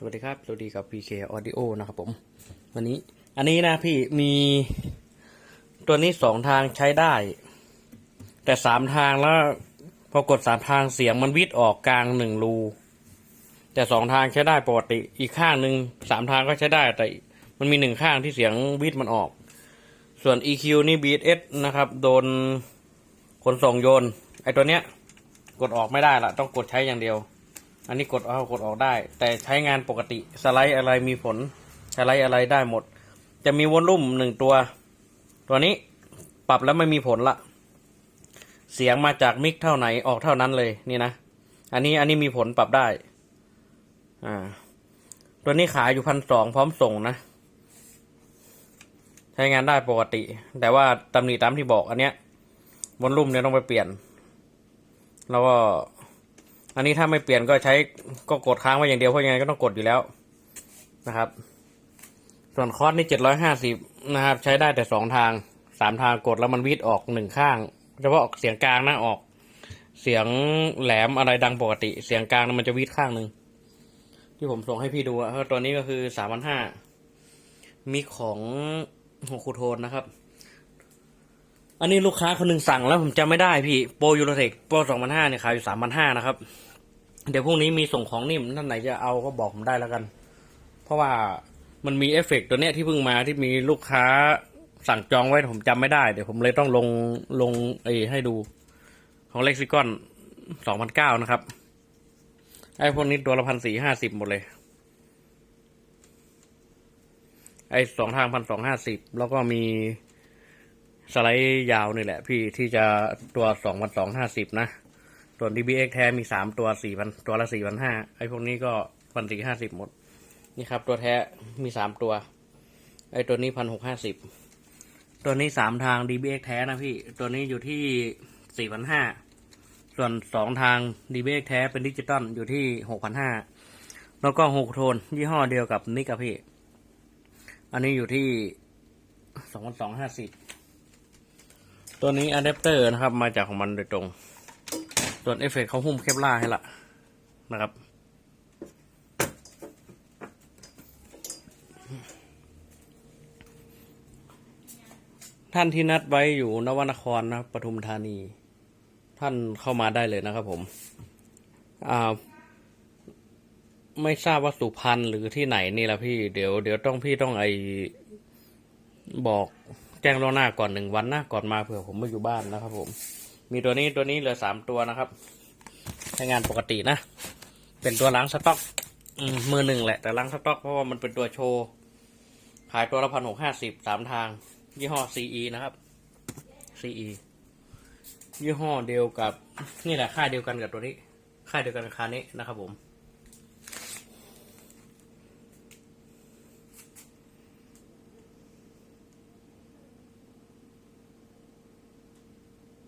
สวัสดีครับสวัสดีกับ PK Audio นะครับผม วันนี้ อันนี้นะพี่มีตัวนี้สองทางใช้ได้ แต่สามทางแล้วพอกดสามทางเสียงมันวิดออกกลางหนึ่งรู แต่สองทางใช้ได้ปกติ อีกข้างหนึ่งสามทางก็ใช้ได้ แต่มันมีหนึ่งข้างที่เสียงวิดมันออก ส่วน EQ นี่ BS นะครับ โดนขนส่งโยน ไอตัวเนี้ย กดออกไม่ได้ละต้องกดใช้อย่างเดียว อันนี้กดเอากดออกได้ แต่ใช้งานปกติสไลด์อะไรมีผลสไลด์อะไรได้หมด จะมีวอลลุ่มหนึ่งตัว ตัวนี้ปรับแล้วไม่มีผลละ เสียงมาจากมิกเท่าไหนออกเท่านั้นเลยนี่นะ อันนี้อันนี้มีผลปรับได้ อ่า ตัวนี้ขายอยู่พันสองพร้อมส่งนะ ใช้งานได้ปกติ แต่ว่าตำหนิตามที่บอกอันเนี้ยวอลลุ่มเนี่ยต้องไปเปลี่ยน แล้วก็ อันนี้ถ้าไม่เปลี่ยนก็ใช้ก็กดค้างไว้อย่างเดียวเพราะยังไงก็ต้องกดอยู่แล้วนะครับ ส่วนคอร์สนี่เจ็ดร้อยห้าสิบนะครับ ใช้ได้แต่สองทางสามทางกดแล้วมันวิดออกหนึ่งข้างเฉพาะออกเสียงกลางนะออก เสียงแหลมอะไรดังปกติ เสียงกลางมันจะวิดข้างหนึ่งที่ผมส่งให้พี่ดูอะเพราะตัวนี้ก็คือสามพันห้ามีของหกคูโทนนะครับ อันนี้ลูกค้าคนหนึ่งสั่งแล้วผมจำไม่ได้พี่โปรยูโรเทคโปรสองพันห้าเนี่ยขายอยู่สามพันห้านะครับ เดี๋ยวพรุ่งนี้มีส่งของนิ่มท่านไหนจะเอาก็บอกผมได้แล้วกัน เพราะว่ามันมีเอฟเฟกต์ตัวเนี้ยที่เพิ่งมาที่มีลูกค้าสั่งจองไว้ผมจำไม่ได้เดี๋ยวผมเลยต้องลงลงไอ้ให้ดู ของเล็กซิกอนสองพันเก้านะครับ ไอ้พวกนี้ตัวละพันสี่ห้าสิบหมดเลย ไอ้สองทางพันสองห้าสิบแล้วก็มี สไลด์ยาวนี่แหละ พี่ที่จะตัวสองพันสองห้าสิบนะ ส่วน DBX แท้มีสามตัวสี่พันตัวละสี่พันห้าไอ้พวกนี้ก็พันสี่ห้าสิบหมด นี่ครับ ตัวแท้มีสามตัว ไอ้ตัวนี้พันหกห้าสิบตัวนี้สามทาง DBX แท้นะพี่ ตัวนี้อยู่ที่สี่พันห้าส่วนสองทาง DBX แท้เป็นดิจิตอลอยู่ที่หกพันห้าแล้วก็หกโทน ยี่ห้อเดียวกับนิกอะพี่ อันนี้อยู่ที่สองพันสองห้าสิบ ตัวนี้อะแดปเตอร์นะครับ มาจากของมันโดยตรง ส่วนเอฟเฟกเขาหุ้มเคปล่าให้ละนะครับ ท่านที่นัดไว้อยู่นวนครนะปทุมธานี ท่านเข้ามาได้เลยนะครับผมอ่าไม่ทราบว่าสุพรรณหรือที่ไหนนี่แหละพี่ เดี๋ยวเดี๋ยวต้องพี่ต้องไอบอก แจ้งล่วงหน้าก่อนหนึ่งวันนะก่อนมาเผื่อผมไม่อยู่บ้านนะครับ ผม มีตัวนี้ตัวนี้เหลือสามตัวนะครับใช้งานปกตินะ เป็นตัวล้างสต็อกมมือหนึ่งแหละแต่ล้างสต็อกเพราะว่ามันเป็นตัวโชว์ ขายตัวละพันหกห้าสิบสามทาง ยี่ห้อ CE นะครับ CE ยี่ห้อเดียวกับ นี่แหละค่ายเดียวกันกับตัวนี้ ค่ายเดียวกันกับคานี้นะครับผม